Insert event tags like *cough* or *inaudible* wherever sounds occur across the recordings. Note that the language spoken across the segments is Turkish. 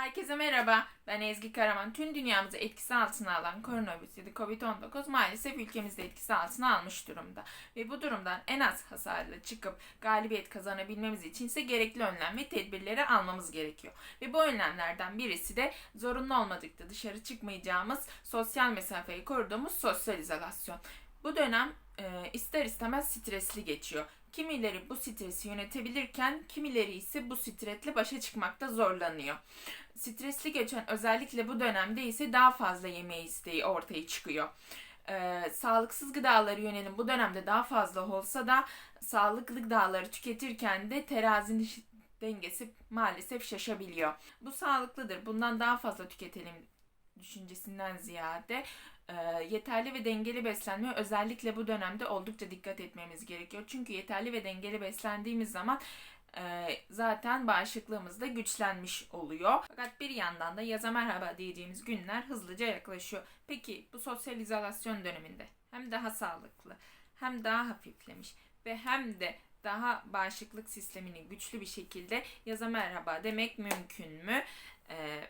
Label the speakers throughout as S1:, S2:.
S1: Herkese merhaba. Ben Ezgi Karaman. Tüm dünyamızı etkisi altına alan koronavirüs ya da Covid-19 maalesef ülkemizde etkisi altına almış durumda. Ve bu durumdan en az hasarla çıkıp galibiyet kazanabilmemiz için ise gerekli önlem ve tedbirleri almamız gerekiyor. Ve bu önlemlerden birisi de zorunlu olmadıkça dışarı çıkmayacağımız sosyal mesafeyi koruduğumuz sosyal izolasyon. Bu dönem e, ister istemez stresli geçiyor. Kimileri bu stresi yönetebilirken kimileri ise bu stresle başa çıkmakta zorlanıyor. Stresli geçen özellikle bu dönemde ise daha fazla yeme isteği ortaya çıkıyor. Ee, sağlıksız gıdaları yönelim bu dönemde daha fazla olsa da sağlıklı gıdaları tüketirken de terazinin dengesi maalesef şaşabiliyor. Bu sağlıklıdır. Bundan daha fazla tüketelim düşüncesinden ziyade e, yeterli ve dengeli beslenmeye özellikle bu dönemde oldukça dikkat etmemiz gerekiyor. Çünkü yeterli ve dengeli beslendiğimiz zaman e, zaten bağışıklığımız da güçlenmiş oluyor. Fakat bir yandan da yaza merhaba diyeceğimiz günler hızlıca yaklaşıyor. Peki bu sosyal izolasyon döneminde hem daha sağlıklı hem daha hafiflemiş ve hem de daha bağışıklık sistemini güçlü bir şekilde yaza merhaba demek mümkün mü? Ee,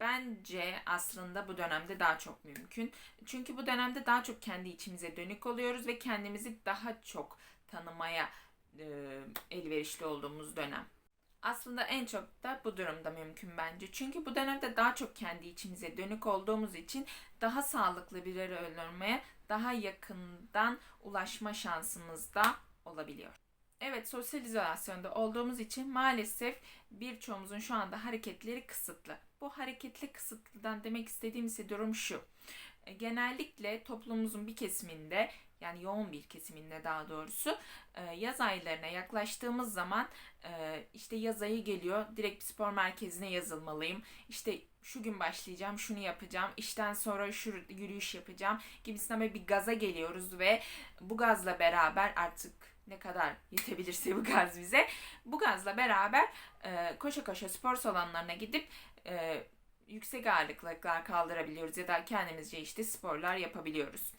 S1: bence aslında bu dönemde daha çok mümkün. Çünkü bu dönemde daha çok kendi içimize dönük oluyoruz ve kendimizi daha çok tanımaya e, elverişli olduğumuz dönem. Aslında en çok da bu durumda mümkün bence. Çünkü bu dönemde daha çok kendi içimize dönük olduğumuz için daha sağlıklı bir öldürmeye daha yakından ulaşma şansımız da olabiliyor. Evet sosyal izolasyonda olduğumuz için maalesef birçoğumuzun şu anda hareketleri kısıtlı. Bu hareketli kısıtlıdan demek istediğim ise durum şu. E, genellikle toplumumuzun bir kesiminde yani yoğun bir kesiminde daha doğrusu e, yaz aylarına yaklaştığımız zaman e, işte yaz ayı geliyor direkt bir spor merkezine yazılmalıyım işte şu gün başlayacağım şunu yapacağım işten sonra şu yürüyüş yapacağım gibisinden böyle bir gaza geliyoruz ve bu gazla beraber artık ne kadar yetebilirse bu gaz bize bu gazla beraber koşa koşa spor salonlarına gidip yüksek ağırlıklar kaldırabiliyoruz ya da kendimizce işte sporlar yapabiliyoruz.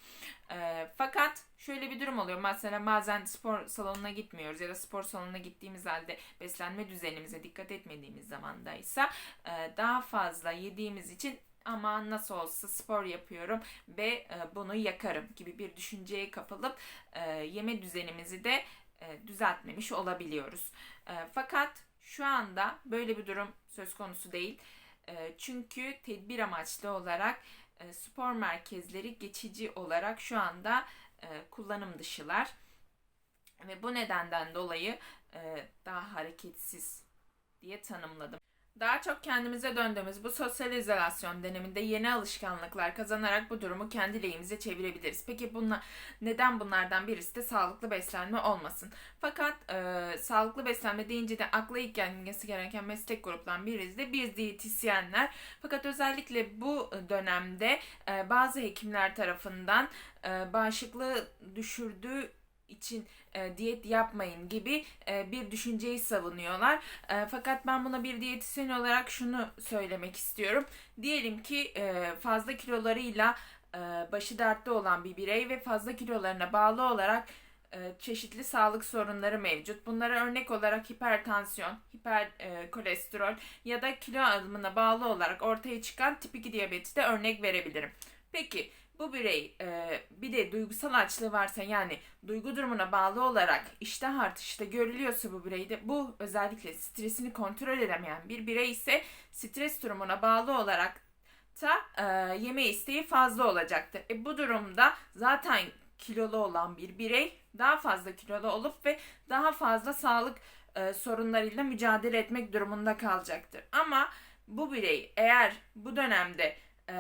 S1: E, fakat şöyle bir durum oluyor. Mesela bazen spor salonuna gitmiyoruz ya da spor salonuna gittiğimiz halde beslenme düzenimize dikkat etmediğimiz zamandaysa e, daha fazla yediğimiz için ama nasıl olsa spor yapıyorum ve e, bunu yakarım gibi bir düşünceye kapılıp e, yeme düzenimizi de e, düzeltmemiş olabiliyoruz. E, fakat şu anda böyle bir durum söz konusu değil. Çünkü tedbir amaçlı olarak spor merkezleri geçici olarak şu anda kullanım dışılar. Ve bu nedenden dolayı daha hareketsiz diye tanımladım. Daha çok kendimize döndüğümüz bu sosyal izolasyon döneminde yeni alışkanlıklar kazanarak bu durumu kendi lehimize çevirebiliriz. Peki bunlar, neden bunlardan birisi de sağlıklı beslenme olmasın? Fakat e, sağlıklı beslenme deyince de akla ilk gelmesi gereken meslek gruplarından birisi de biz diyetisyenler. Fakat özellikle bu dönemde e, bazı hekimler tarafından e, bağışıklığı düşürdüğü için e, diyet yapmayın gibi e, bir düşünceyi savunuyorlar. E, fakat ben buna bir diyetisyen olarak şunu söylemek istiyorum. Diyelim ki e, fazla kilolarıyla e, başı dertte olan bir birey ve fazla kilolarına bağlı olarak e, çeşitli sağlık sorunları mevcut. Bunlara örnek olarak hipertansiyon, hiper e, kolesterol ya da kilo alımına bağlı olarak ortaya çıkan tip 2 diyabeti de örnek verebilirim. Peki bu birey e, bir de duygusal açlığı varsa yani duygu durumuna bağlı olarak iştah artışı da görülüyorsa bu bireyde bu özellikle stresini kontrol edemeyen bir birey ise stres durumuna bağlı olarak da e, yeme isteği fazla olacaktır. E, bu durumda zaten kilolu olan bir birey daha fazla kilolu olup ve daha fazla sağlık e, sorunlarıyla mücadele etmek durumunda kalacaktır. Ama bu birey eğer bu dönemde e,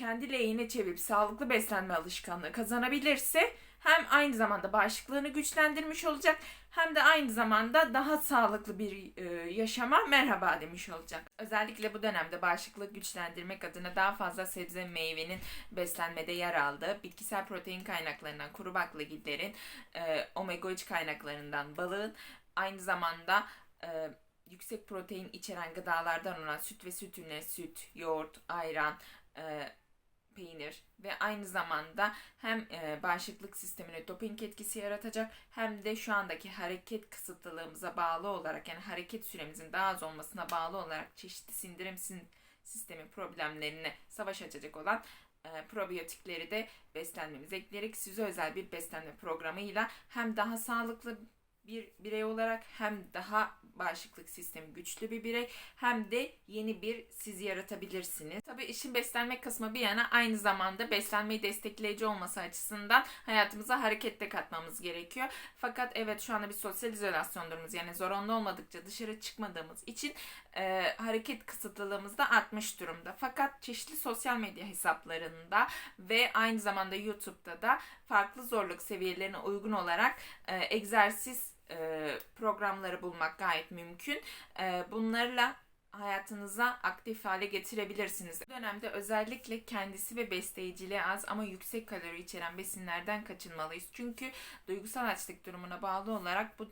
S1: kendi lehine çevirip sağlıklı beslenme alışkanlığı kazanabilirse hem aynı zamanda bağışıklığını güçlendirmiş olacak hem de aynı zamanda daha sağlıklı bir e, yaşama merhaba demiş olacak. Özellikle bu dönemde bağışıklık güçlendirmek adına daha fazla sebze meyvenin beslenmede yer aldığı, bitkisel protein kaynaklarından kuru baklagillerin, e, omega 3 kaynaklarından balığın, aynı zamanda e, yüksek protein içeren gıdalardan olan süt ve süt ürünleri, süt, yoğurt, ayran, e, peynir ve aynı zamanda hem e, bağışıklık sistemine doping etkisi yaratacak hem de şu andaki hareket kısıtlılığımıza bağlı olarak yani hareket süremizin daha az olmasına bağlı olarak çeşitli sindirim sin- sistemi problemlerine savaş açacak olan e, probiyotikleri de beslenmemize ekleyerek size özel bir beslenme programıyla hem daha sağlıklı bir birey olarak hem daha bağışıklık sistemi güçlü bir birey hem de yeni bir siz yaratabilirsiniz. Tabii işin beslenme kısmı bir yana aynı zamanda beslenmeyi destekleyici olması açısından hayatımıza harekette katmamız gerekiyor. Fakat evet şu anda bir sosyal izolasyon durumumuz yani zorunlu olmadıkça dışarı çıkmadığımız için e, hareket kısıtlılığımız da artmış durumda. Fakat çeşitli sosyal medya hesaplarında ve aynı zamanda YouTube'da da farklı zorluk seviyelerine uygun olarak e, egzersiz programları bulmak gayet mümkün. E, bunlarla hayatınıza aktif hale getirebilirsiniz. Bu dönemde özellikle kendisi ve besleyiciliği az ama yüksek kalori içeren besinlerden kaçınmalıyız. Çünkü duygusal açlık durumuna bağlı olarak bu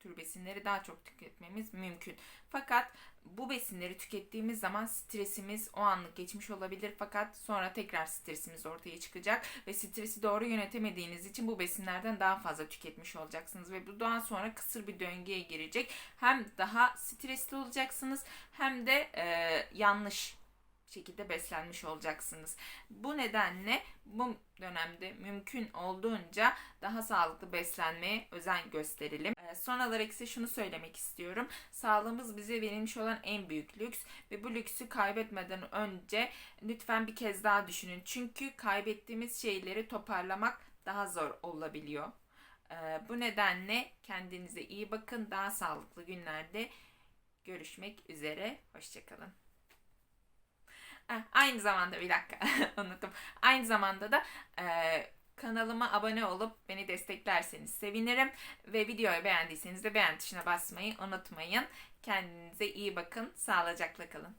S1: tür, besinleri daha çok tüketmemiz mümkün. Fakat bu besinleri tükettiğimiz zaman stresimiz o anlık geçmiş olabilir fakat sonra tekrar stresimiz ortaya çıkacak ve stresi doğru yönetemediğiniz için bu besinlerden daha fazla tüketmiş olacaksınız ve bu daha sonra kısır bir döngüye girecek. Hem daha stresli olacaksınız hem de e, yanlış şekilde beslenmiş olacaksınız. Bu nedenle bu dönemde mümkün olduğunca daha sağlıklı beslenmeye özen gösterelim. Ee, Son olarak ise şunu söylemek istiyorum. Sağlığımız bize verilmiş olan en büyük lüks ve bu lüksü kaybetmeden önce lütfen bir kez daha düşünün. Çünkü kaybettiğimiz şeyleri toparlamak daha zor olabiliyor. Ee, Bu nedenle kendinize iyi bakın. Daha sağlıklı günlerde görüşmek üzere. Hoşçakalın. Aynı zamanda bir dakika *laughs* unuttum. Aynı zamanda da e, kanalıma abone olup beni desteklerseniz sevinirim. Ve videoyu beğendiyseniz de beğen tuşuna basmayı unutmayın. Kendinize iyi bakın. Sağlıcakla kalın.